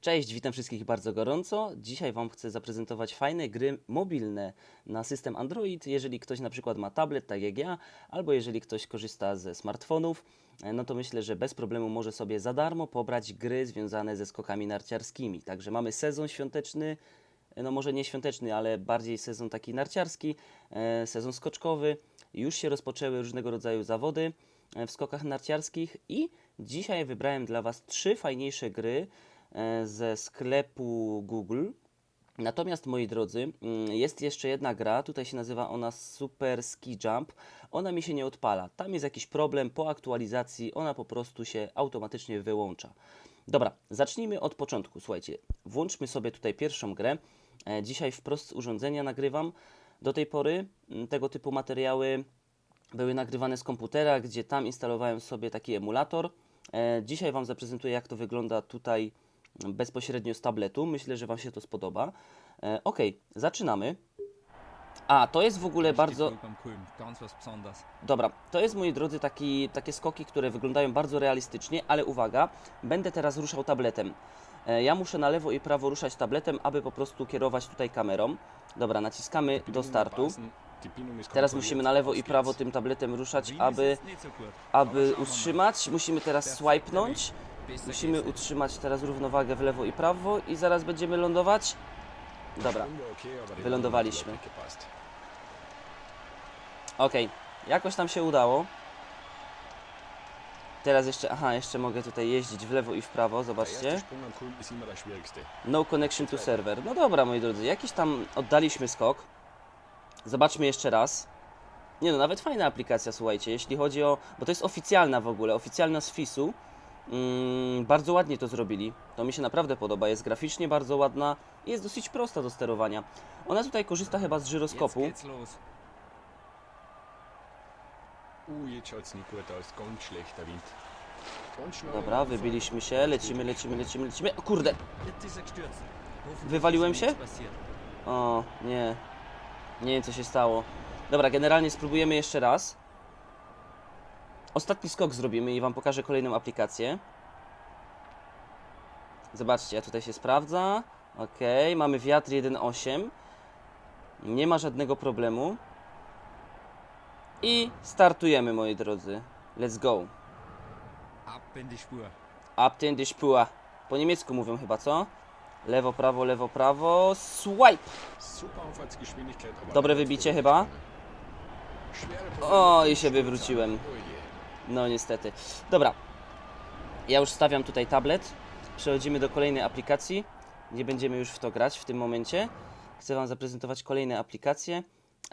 Cześć, witam wszystkich bardzo gorąco. Dzisiaj Wam chcę zaprezentować fajne gry mobilne na system Android. Jeżeli ktoś na przykład ma tablet, tak jak ja, albo jeżeli ktoś korzysta ze smartfonów, e, no to myślę, że bez problemu może sobie za darmo pobrać gry związane ze skokami narciarskimi. Także mamy sezon świąteczny, e, no może nie świąteczny, ale bardziej sezon taki narciarski, e, sezon skoczkowy. Już się rozpoczęły różnego rodzaju zawody w skokach narciarskich i dzisiaj wybrałem dla Was trzy fajniejsze gry ze sklepu Google. Natomiast moi drodzy, mm, jest jeszcze jedna gra, tutaj się nazywa ona Super Ski Jump. Ona mi się nie odpala. Tam jest jakiś problem po aktualizacji, ona po prostu się automatycznie wyłącza. Dobra, zacznijmy od początku. Słuchajcie, włączmy sobie tutaj pierwszą grę. E, Dzisiaj wprost z urządzenia nagrywam. Do tej pory mm, tego typu materiały były nagrywane z komputera, gdzie tam instalowałem sobie taki emulator. E, Dzisiaj Wam zaprezentuję, jak to wygląda tutaj bezpośrednio z tabletu. Myślę, że Wam się to spodoba. E, ok, zaczynamy. A, to jest w ogóle bardzo. Dobra, to jest moi drodzy taki, takie skoki, które wyglądają bardzo realistycznie, ale uwaga, będę teraz ruszał tabletem. E, Ja muszę na lewo i prawo ruszać tabletem, aby po prostu kierować tutaj kamerą. Dobra, naciskamy do startu. Teraz musimy na lewo i prawo tym tabletem ruszać, aby, aby utrzymać. Musimy teraz swipenąć. Musimy utrzymać teraz równowagę w lewo i prawo i zaraz będziemy lądować. Dobra, wylądowaliśmy. ok, jakoś tam się udało. Teraz jeszcze, aha, jeszcze mogę tutaj jeździć w lewo i w prawo, zobaczcie. No connection to server. No dobra, moi drodzy, jakiś tam oddaliśmy skok. Zobaczmy jeszcze raz. Nie no, nawet fajna aplikacja, słuchajcie, jeśli chodzi o... Bo to jest oficjalna w ogóle, oficjalna z FIS-u. Mm, bardzo ładnie to zrobili. To mi się naprawdę podoba. Jest graficznie bardzo ładna i jest dosyć prosta do sterowania. Ona tutaj korzysta chyba z Jetzt żyroskopu. geht's los. Uh, jetzt schaut's nicht gut aus. Ganz schlechter Wind. Ganz schnell. Dobra, wybiliśmy się, lecimy, lecimy, lecimy, lecimy. O kurde! Jetzt ist er gestürzt. Hoffentlich Wywaliłem ist się? ihm nichts passiert. O, nie. Nie wiem, co się stało. Dobra, generalnie spróbujemy jeszcze raz. Ostatni skok zrobimy i Wam pokażę kolejną aplikację. Zobaczcie, ja tutaj się sprawdza. Ok, mamy wiatr 1.8. Nie ma żadnego problemu. I startujemy, moi drodzy. Let's go. Ab in die Spur. Po niemiecku mówią chyba, co? Lewo, prawo, lewo, prawo. Swipe! Dobre wybicie chyba. O, i się wywróciłem. No niestety. Dobra. Ja już stawiam tutaj tablet. Przechodzimy do kolejnej aplikacji. Nie będziemy już w to grać w tym momencie. Chcę Wam zaprezentować kolejne aplikacje.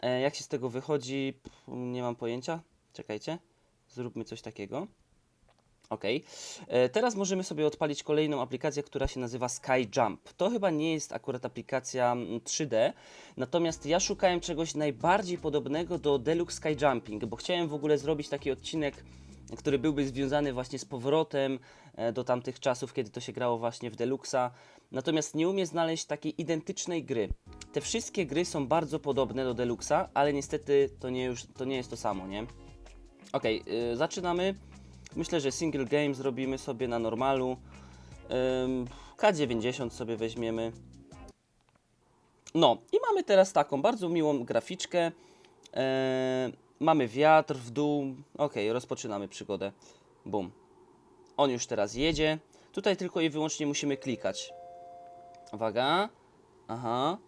E, jak się z tego wychodzi? Nie mam pojęcia. Czekajcie. Zróbmy coś takiego. Ok. E, Teraz możemy sobie odpalić kolejną aplikację, która się nazywa Sky Jump. To chyba nie jest akurat aplikacja mm, 3D, natomiast ja szukałem czegoś najbardziej podobnego do Deluxe Sky Jumping, bo chciałem w ogóle zrobić taki odcinek, który byłby związany właśnie z powrotem e, do tamtych czasów, kiedy to się grało właśnie w Deluxa. Natomiast nie umiem znaleźć takiej identycznej gry. Te wszystkie gry są bardzo podobne do Deluxa, ale niestety to nie, już, to nie jest to samo, nie? Ok, y, zaczynamy. Myślę, że single game zrobimy sobie na normalu. Ym, K90 sobie weźmiemy. No, i mamy teraz taką bardzo miłą graficzkę. E, mamy wiatr w dół. Ok, rozpoczynamy przygodę. Bum. On już teraz jedzie. Tutaj tylko i wyłącznie musimy klikać. Uwaga. Aha.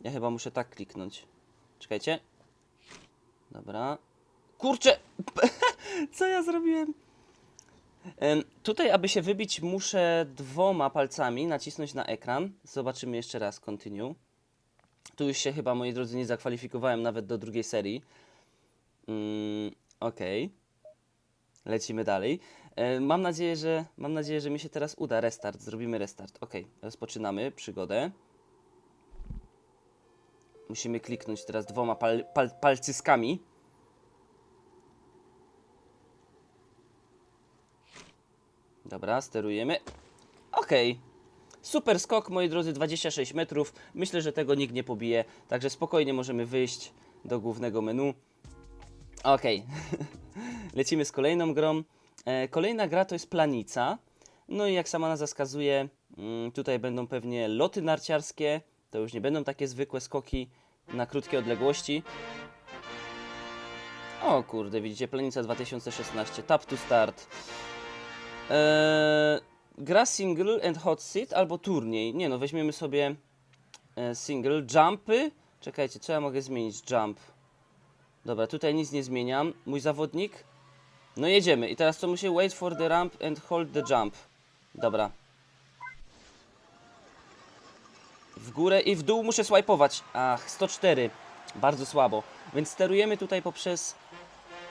Ja chyba muszę tak kliknąć. Czekajcie. Dobra. Kurczę! Co ja zrobiłem? Em, Tutaj, aby się wybić, muszę dwoma palcami nacisnąć na ekran. Zobaczymy jeszcze raz continue. Tu już się chyba, moi drodzy, nie zakwalifikowałem nawet do drugiej serii. Mm, ok. Lecimy dalej. E, Mam nadzieję, że mam nadzieję, że mi się teraz uda. Restart. Zrobimy restart. Ok. Rozpoczynamy przygodę. Musimy kliknąć teraz dwoma pal, pal, palcyskami. Dobra, sterujemy. Okej. Super skok, moi drodzy, 26 metrów. Myślę, że tego nikt nie pobije. Także spokojnie możemy wyjść do głównego menu. Okej. Lecimy z kolejną grą. E, kolejna gra to jest Planica. No i jak sama nazwa wskazuje, Mm, tutaj będą pewnie loty narciarskie. To już nie będą takie zwykłe skoki na krótkie odległości. O kurde, widzicie, Planica 2016, tap to start. Eee, gra single and hot seat albo turniej. Nie no, weźmiemy sobie e, single. Jumpy. Czekajcie, co ja mogę zmienić? Jump. Dobra, tutaj nic nie zmieniam. Mój zawodnik. No jedziemy. I teraz co muszę? Wait for the ramp and hold the jump. Dobra. W górę i w dół muszę swipeować. Ach, 104. Bardzo słabo. Więc sterujemy tutaj poprzez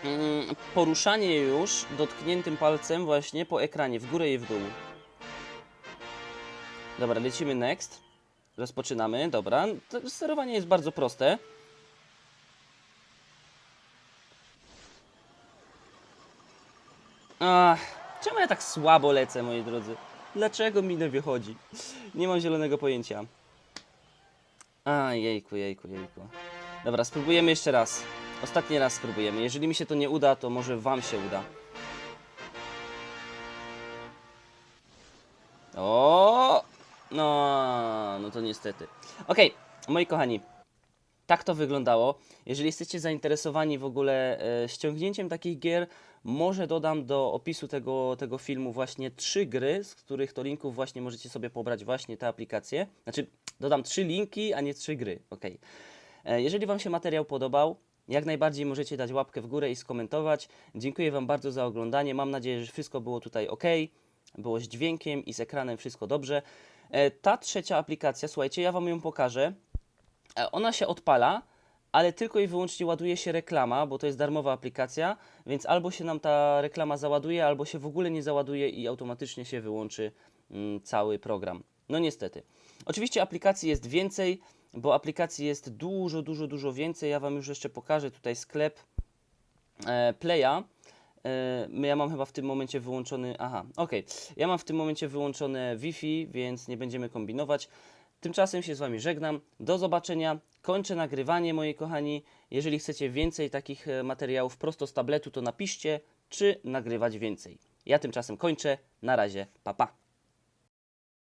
mm, poruszanie już dotkniętym palcem właśnie po ekranie, w górę i w dół. Dobra, lecimy next. Rozpoczynamy, dobra. To sterowanie jest bardzo proste. Ach, czemu ja tak słabo lecę, moi drodzy? Dlaczego mi nie wychodzi? Nie mam zielonego pojęcia. A, jejku, jejku, jejku. Dobra, spróbujemy jeszcze raz. Ostatni raz spróbujemy. Jeżeli mi się to nie uda, to może wam się uda. O, no, no to niestety. Okej, moi kochani, tak to wyglądało. Jeżeli jesteście zainteresowani w ogóle e, ściągnięciem takich gier, może dodam do opisu tego, tego filmu właśnie trzy gry, z których to linków właśnie możecie sobie pobrać właśnie te aplikacje. Znaczy, dodam trzy linki, a nie trzy gry. ok. E, Jeżeli Wam się materiał podobał, jak najbardziej możecie dać łapkę w górę i skomentować. Dziękuję Wam bardzo za oglądanie. Mam nadzieję, że wszystko było tutaj ok. Było z dźwiękiem i z ekranem wszystko dobrze. E, Ta trzecia aplikacja, słuchajcie, ja Wam ją pokażę. E, Ona się odpala, ale tylko i wyłącznie ładuje się reklama, bo to jest darmowa aplikacja, więc albo się nam ta reklama załaduje, albo się w ogóle nie załaduje i automatycznie się wyłączy mm, cały program. No niestety. Oczywiście aplikacji jest więcej, bo aplikacji jest dużo, dużo, dużo więcej. Ja Wam już jeszcze pokażę tutaj sklep e, Playa. E, ja mam chyba w tym momencie wyłączony. Aha, okej. Ja mam w tym momencie wyłączone Wi-Fi, więc nie będziemy kombinować. Tymczasem się z Wami żegnam. Do zobaczenia. Kończę nagrywanie, moi kochani. Jeżeli chcecie więcej takich e, materiałów prosto z tabletu, to napiszcie, czy nagrywać więcej. Ja tymczasem kończę. Na razie, pa pa.